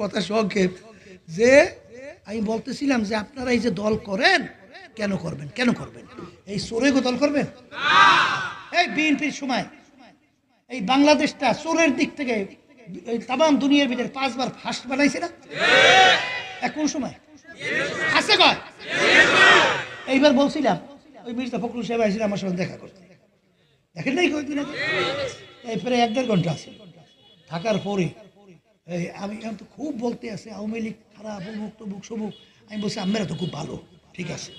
কথা সংক্ষেপ। যে আমি বলতেছিলাম যে আপনারা এই যে দল করেন, কেন করবেন? কেন করবেন? এই চোরে গো দল করবেন? এই বিএনপির সময়। এই বাংলাদেশটা চোরের দিক থেকে তাম দুনিয়ার ভিতরে পাঁচবার ফার্স্ট বানাইছে না? এখন সময়? আছে কয়? এইবার বলছিলাম, ওই মির্জা ফখরুল সাহেব আসছিল আমার সঙ্গে দেখা করতে। দেখেন নাই কয়েকদিন এই প্রায় এক দেড় ঘণ্টা আছে। থাকার পরে আমি এখন তো খুব বলতে আছে, আওয়ামী লীগ খারাপ, অমুক তমুক সমুক। আমি বলছি আপনারা তো খুব ভালো। ঠিক আছে।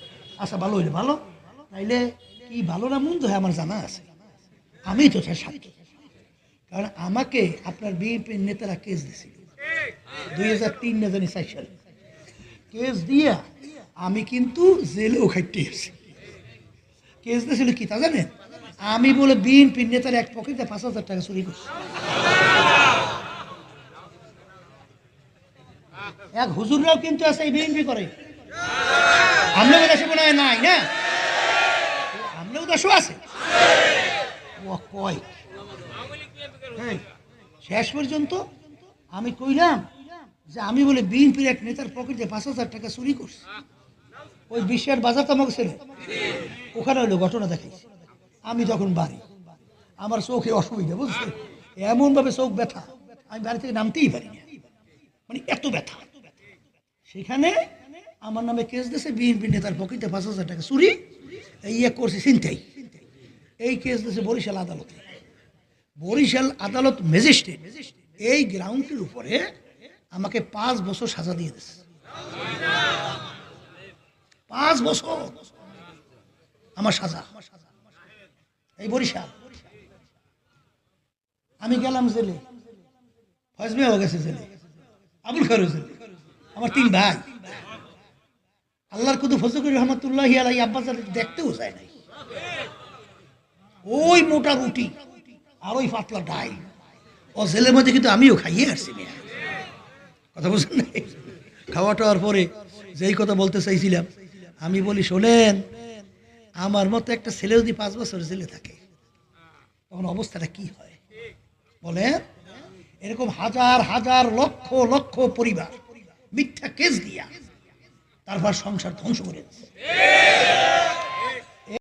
আচ্ছা ভালো হইলে ভালো, তাইলে কি ভালো না মন্দ হয় আমার জানা আছে। আমি তো তার সাক্ষী কারণ আমাকে আপনার বিএনপির নেতারা কেস দিয়েছিল দুই হাজার তিন না জানি চার কেস দিয়া আমি কিন্তু জেলেও খাইতে এসেছি কেস দিয়েছিল কি তা জানেন? আমি বলে বিএনপির নেতার এক পকেটে পাঁচ হাজার টাকা চুরি করছি। এক হুজুররাও কিন্তু আছে, এই বিএনপি করে। আপনাদের দেশে মনে হয় নাই, না? আপনাদের দেশেও আছে। শেষ পর্যন্ত আমি কইলাম যে আমি বলে বিএনপির এক নেতার পকেটে পাঁচ হাজার টাকা চুরি করছি। ওই বিশ্বের বাজার তো আমাকে ছেলে ওখানে হলো ঘটনা দেখাইছি। আমি তখন বাড়ি, আমার চোখে অসুবিধা বুঝছে এমনভাবে চোখ ব্যথা, আমি বাড়ি থেকে নামতেই পারি না মানে এত ব্যথা। সেখানে আমার নামে কেস দিয়েছে বিএনপি নেতার পকেটে পাঁচ হাজার টাকা চুরি ইয়ে করছে চিন্তাই এই কেস দিয়েছে বরিশাল আদালতে। বরিশাল আদালত ম্যাজিস্ট্রেট এই গ্রাউন্ডটির উপরে আমাকে পাঁচ বছর সাজা দিয়ে দিয়েছে। পাঁচ বছর আমার সাজা। এই বরিশাল। আমি গেলাম জেলে। ফজমেও গেছে জেলে। আবুল খারু আমার তিন ভাই। আল্লাহর কুতু ফজলুর রহমতুল্লাহ আলাই আব্বাস দেখতেও যায় নাই। ওই মোটা রুটি আর ওই পাতলা ডাই ও জেলের মধ্যে কিন্তু আমিও খাইয়ে আসছি কথা বুঝছেন না খাওয়া টাওয়ার পরে যেই কথা বলতে চাইছিলাম, আমি বলি, শোনেন, আমার মতো একটা ছেলে যদি পাঁচ বছর জেলে থাকে, তখন অবস্থাটা কি হয়? বলেন এরকম হাজার হাজার লক্ষ লক্ষ পরিবার মিথ্যা কেস দিয়া তারপর সংসার ধ্বংস করে দিচ্ছে